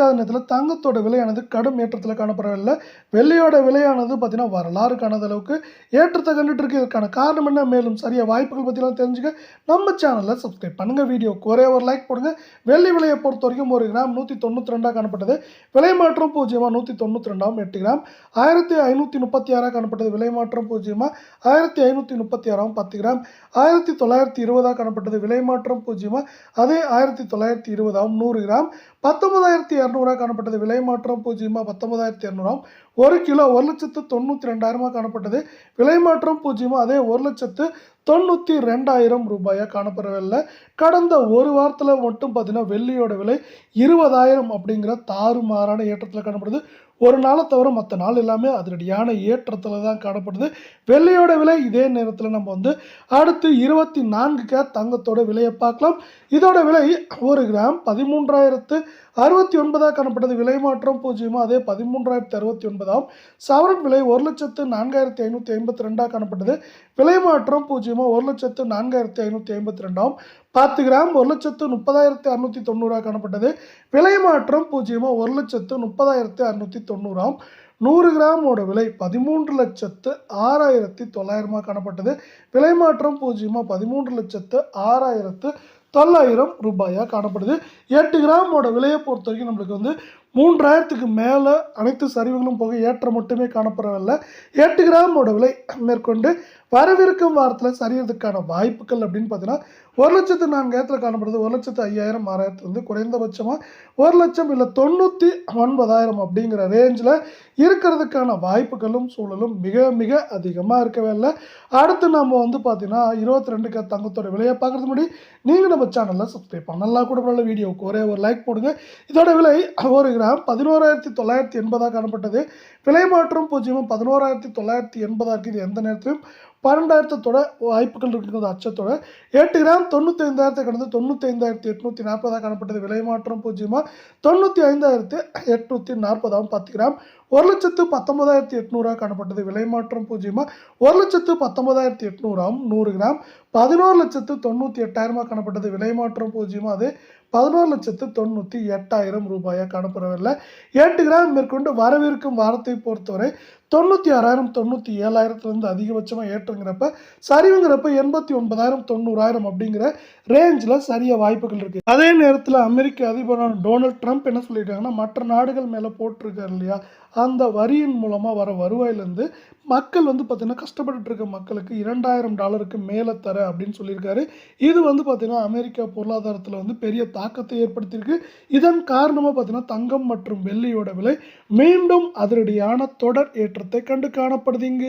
காரணத்தில் தங்கத்தோட விலையானது கடும் ஏற்றத்தில் காணப்படவில்லை வெள்ளியோட விலையானது பார்த்தீங்கன்னா வரலாறு காணாத அளவுக்கு ஏற்றத்தை கண்டுட்டு இருக்கு. இதற்கான காரணம் என்ன? மேலும் சரியாக வாய்ப்புகள் பற்றிலாம் தெரிஞ்சுக்க நம்ம சேனலில் சப்ஸ்கிரைப் பண்ணுங்கள் வீடியோ ஒரே ஒரு லைக் போடுங்க. வெள்ளி விலையை பொறுத்த வரைக்கும் ஒரு கிராம் நூற்றி தொண்ணூற்றி ரெண்டாக காணப்பட்டது. விலை மாற்றம் பூஜ்ஜியமாக நூற்றி தொண்ணூற்றி ரெண்டாம் எட்டு கிராம் ஆயிரத்தி ஐநூற்றி முப்பத்தி ஆறாக காணப்பட்டது. விலை மாற்றம் பூஜ்ஜியமாக ஆயிரத்தி ஐநூற்றி முப்பத்தி ஆறாம் பத்து கிராம் ஆயிரத்தி தொள்ளாயிரத்தி இருபதாக காணப்பட்டது. விலை மாற்றம் பூஜ்ஜியமாக அதே ஆயிரத்தி தொள்ளாயிரத்தி இருபதாம் நூறு கிராம் பத்தொன்பதாயிரத்தி இரநூறுவா காணப்பட்டது. விலை மாற்றம் பூஜ்ஜியமாக பத்தொன்பதாயிரத்தி இரநூறாம். ஒரு கிலோ ஒரு லட்சத்து தொண்ணூற்றி ரெண்டாயிரமாக காணப்பட்டது. விலை மாற்றம் பூஜ்ஜியமாக அதே ஒரு லட்சத்து தொண்ணூற்றி ரெண்டாயிரம் ரூபாயாக காணப்படவில்லை. கடந்த ஒரு வாரத்தில் மட்டும் பார்த்தீங்கன்னா வெள்ளியோட விலை இருபதாயிரம் அப்படிங்கிற தாறுமாறான ஏற்றத்தில் காணப்படுது. ஒரு நாளை தவிர மற்ற நாள் எல்லாமே அதிரடியான ஏற்றத்தில் தான் காணப்படுது. வெள்ளையோட விலை இதே நேரத்தில் நம்ம வந்து அடுத்து இருபத்தி நான்கு கே தங்கத்தோட விலையை பார்க்கலாம். இதோட விலை ஒரு கிராம் பதிமூன்றாயிரத்து அறுபத்தி ஒன்பதாக காணப்பட்டது விலை மாற்றம் பூஜ்ஜியமாக அதே பதிமூன்றாயிரத்து அறுபத்தி ஒன்பதாம். சவரன் விலை ஒரு லட்சத்து நான்காயிரத்தி ஐநூற்றி ஐம்பத்தி ரெண்டாக காணப்பட்டது விலை மாற்றம் பூஜ்ஜியமாக ஒரு லட்சத்து நான்காயிரத்தி ஐநூற்றி ஐம்பத்தி ரெண்டாம் பத்து கிராம் ஒரு லட்சத்து முப்பதாயிரத்தி அறுநூற்றி தொண்ணூறாக காணப்பட்டது. விலை மாற்றம் பூஜ்ஜியமாக ஒரு லட்சத்து முப்பதாயிரத்தி அறுநூற்றி தொண்ணூறாம். நூறு கிராமோட விலை பதிமூன்று லட்சத்து ஆறாயிரத்தி தொள்ளாயிரமாக காணப்பட்டது. விலை மாற்றம் பூஜ்ஜியமாக பதிமூன்று லட்சத்து ஆறாயிரத்து தொள்ளாயிரம் ரூபாயாக காணப்படுது. எட்டு கிராமோட விலையை பொறுத்த வரைக்கும் நம்மளுக்கு வந்து மூன்றாயிரத்துக்கு மேலே அனைத்து சரிவுகளும் போக ஏற்றம் மட்டுமே காணப்படவில்லை. எட்டு கிராமோட விலை மேற்கொண்டு வரவிருக்கும் வாரத்தில் சரியறதுக்கான வாய்ப்புகள் அப்படின்னு பார்த்தீங்கன்னா ஒரு லட்சத்து நான்காயிரத்தில் காணப்படுது. ஒரு லட்சத்து ஐயாயிரம் ஆறாயிரத்து வந்து குறைந்தபட்சமாக ஒரு லட்சம் இல்லை தொண்ணூற்றி ஒன்பதாயிரம் அப்படிங்கிற ரேஞ்சில் இருக்கிறதுக்கான வாய்ப்புகளும் சூழலும் மிக மிக அதிகமாக இருக்கவே இல்லை. அடுத்து நம்ம வந்து பார்த்தீங்கன்னா இருபத்தி ரெண்டுக்கு தங்கத்தோட விலையை பார்க்குறது முன்னாடி நீங்கள் நம்ம சேனலில் சப்ஸ்கிரைப் பண்ணலாம். கூட நல்ல வீடியோவுக்கு ஒரே ஒரு லைக் போடுங்க. இதோட விலை ஒரு கிராம் பதினோராயிரத்தி தொள்ளாயிரத்தி எண்பதாக காணப்பட்டது. விலை மாற்றம் பூஜ்ஜியமும் பதினோராயிரத்தி தொள்ளாயிரத்தி எண்பதாக இருக்குது எந்த நேரத்திலும் பன்னெண்டாயிரத்தோட வாய்ப்புகள் இருக்கிறது அச்சத்தோட. எட்டு கிராம் தொண்ணூற்றி ஐந்தாயிரத்தை கடந்து தொண்ணூற்றி ஐந்தாயிரத்தி எட்நூற்றி நாற்பதாக காணப்பட்டது. விலை மாற்றம் பூஜ்ஜியமாக தொண்ணூற்றி ஐந்தாயிரத்து எட்நூற்றி நாற்பதாம் பத்து கிராம். ஒரு லட்சத்து பத்தொன்பதாயிரத்தி எட்நூறாக காணப்பட்டது. விலை மாற்றம் பூஜ்ஜியமாக ஒரு லட்சத்து பத்தொன்பதாயிரத்தி எட்நூறாம் நூறு கிராம். பதினோரு லட்சத்து தொண்ணூற்றி எட்டாயிரமாக காணப்பட்டது. விலை மாற்றம் பூஜ்ஜியமாக அது பதினோரு லட்சத்து தொண்ணூற்றி எட்டாயிரம் ரூபாயாக காணப்படவில்லை. எட்டு கிராம் மேற்கொண்டு வரவிருக்கும் வாரத்தை பொறுத்தவரை தொண்ணூற்றி ஆறாயிரம் தொண்ணூற்றி ஏழாயிரத்துலேருந்து அதிகபட்சமாக ஏற்றுங்கிறப்ப சரிவுங்கிறப்ப எண்பத்தி ஒன்பதாயிரம் தொண்ணூறாயிரம் அப்படிங்கிற ரேஞ்சில் சரிய வாய்ப்புகள் இருக்குது அதே நேரத்தில் அமெரிக்க அதிபரான டொனால்ட் ட்ரம்ப் என்ன சொல்லியிருக்காங்கன்னா மற்ற நாடுகள் மேலே போட்டிருக்காரு இல்லையா அந்த வரியின் மூலமாக வர வருவாயிலேருந்து மக்கள் வந்து பார்த்திங்கன்னா கஷ்டப்பட்டு இருக்க மக்களுக்கு இரண்டாயிரம் டாலருக்கு மேலே தர அப்படின்னு சொல்லியிருக்காரு. இது வந்து பார்த்திங்கன்னா அமெரிக்கா பொருளாதாரத்தில் வந்து பெரிய தாக்கத்தை ஏற்படுத்தியிருக்கு. இதன் காரணமாக பார்த்திங்கன்னா தங்கம் மற்றும் வெள்ளியோட விலை மீண்டும் அதிரடியான தொடர் ஏற்றத்தை கண்டு காணப்படுதுங்க